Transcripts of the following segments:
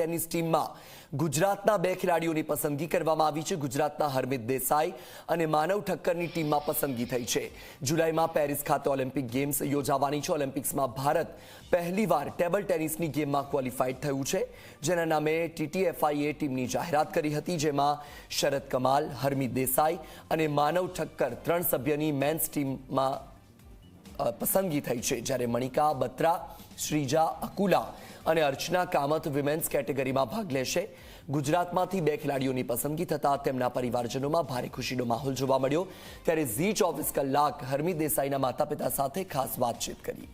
Tennis ટીમમાં ગુજરાતના બે ખેલાડીઓની પસંદગી કરવામાં આવી છે. ગુજરાતના હરમિત દેસાઈ અને માનવ ઠક્કરની ટીમમાં પસંદગી થઈ છે. જુલાઈમાં પેરિસ ખાતે ઓલિમ્પિક ગેમ્સ યોજાવાની છે. ઓલિમ્પિક્સમાં ભારત પહેલીવાર ટેબલ ટેનિસની ગેમમાં ક્વોલિફાઈડ થયું છે, જેના નામે ટીટીએફઆઈએ ટીમની જાહેરાત કરી હતી, જેમાં શરદ કમાલ, હરમિત દેસાઈ અને માનવ ઠક્કર ત્રણ સભ્યની મેન્સ ટીમમાં પસંદગી થઈ છે જ્યારે મણિકા, બત્રા, શ્રીજા, અકુલા અને અર્ચના કામત વિમેન્સ કેટેગરીમાં ભાગ લેશે. ગુજરાતમાંથી બે ખેલાડીઓની પસંદગી થતાં તેમના પરિવારજનોમાં ભારે ખુશીનો માહોલ જોવા મળ્યો. ત્યારે ઝી ચોવીસ કલાક હરમી દેસાઈના માતા પિતા સાથે ખાસ વાતચીત કરી.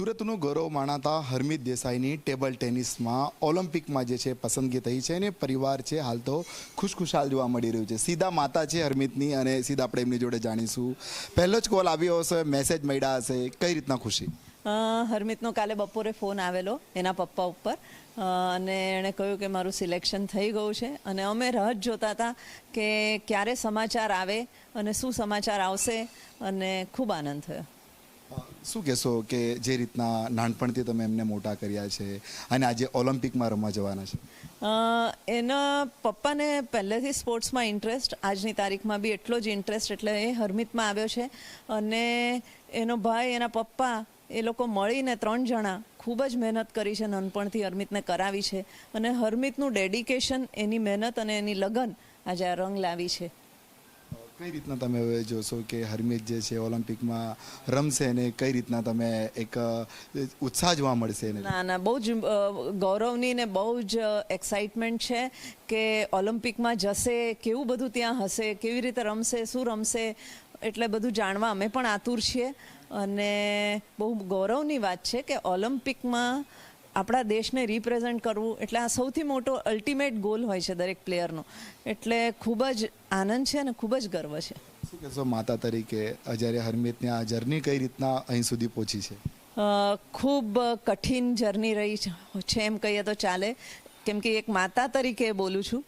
સુરતનું ગૌરવ માણાતા હરમિત દેસાઈની ટેબલ ટેનિસમાં ઓલિમ્પિકમાં જે છે પસંદગી થઈ છે અને પરિવાર છે હાલ તો ખુશખુશાલ જોવા મળી રહ્યું છે. સીધા માતા છે હરમિતની અને સીધા આપણે એમની જોડે જાણીશું. પહેલો જ કોલ આવ્યો હશે મેસેજ મળ્યા હશે, કઈ રીતના ખુશી? હરમિતનો કાલે બપોરે ફોન આવેલો એના પપ્પા ઉપર. અને એણે કહ્યું કે મારું સિલેક્શન થઈ ગયું છે. અને અમે રાહ જોતા હતા કે ક્યારે સમાચાર આવે અને શું સમાચાર આવશે. અને ખૂબ આનંદ થયો. શું કહેશો કે જે રીતના નાનપણથી તમે એમને મોટા કર્યા છે અને આજે ઓલિમ્પિકમાં રમવા જવાના છે? એના પપ્પાને પહેલેથી સ્પોર્ટ્સમાં ઇન્ટરેસ્ટ, આજની તારીખમાં બી એટલો જ ઇન્ટરેસ્ટ એટલે એ હરમિતમાં આવ્યો છે. અને એનો ભાઈ, એના પપ્પા, એ લોકો મળીને ત્રણ જણા ખૂબ જ મહેનત કરી છે નાનપણથી હરમિતને કરાવી છે. અને હરમિતનું ડેડિકેશન, એની મહેનત અને એની લગન આજે આ રંગ લાવી છે. કઈ રીતના તમે હવે જોશો કે હરમિત જે છે ઓલિમ્પિકમાં રમશે અને કઈ રીતના તમે એક ઉત્સાહ જોવા મળશે ના ના, બહુ જ ગૌરવની ને બહુ જ એક્સાઇટમેન્ટ છે કે ઓલિમ્પિકમાં જશે, કેવું બધું ત્યાં હશે, કેવી રીતે રમશે, શું રમશે એટલે બધું જાણવા અમે પણ આતુર છીએ. અને બહુ ગૌરવની વાત છે કે ઓલિમ્પિકમાં આપણા દેશને રિપ્રેઝેન્ટ કરવું એટલે આ સૌથી મોટો અલ્ટિમેટ ગોલ હોય છે દરેક પ્લેયરનો એટલે ખૂબ જ આનંદ છે અને ખૂબ જ ગર્વ છે. શું કહેશો માતા તરીકે? અજારે હરમિતની આ જર્ની કઈ રીતના અહીં સુધી પહોંચી છે? ખૂબ કઠિન જર્ની રહી છે- એમ કહીએ તો ચાલે. કેમ કે એક માતા તરીકે બોલું છું.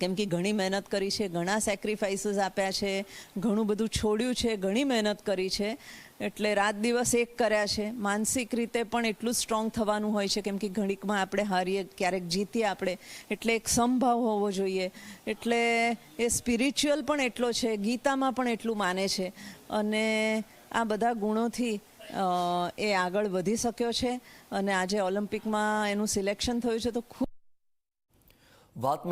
કેમ કે ઘણી મહેનત કરી છે, ઘણા સેક્રિફાઈસીસ આપ્યા છે, ઘણું બધું છોડ્યું છે, ઘણી મહેનત કરી છે, એટલે રાત દિવસ એક કર્યા છે. માનસિક રીતે પણ એટલું સ્ટ્રોંગ થવાનું હોય છે, કેમ કે ઘણીકમાં આપણે હારીએ, ક્યારેક જીતીએ આપણે, એટલે એક સંભાવ હોવો જોઈએ. એટલે એ સ્પિરિચ્યુઅલ પણ એટલો છે, ગીતામાં પણ એટલું માને છે. અને આ બધા ગુણોથી એ આગળ વધી શક્યો છે. અને આજે ઓલિમ્પિકમાં એનું સિલેક્શન થયું છે, તો ખૂબ વાત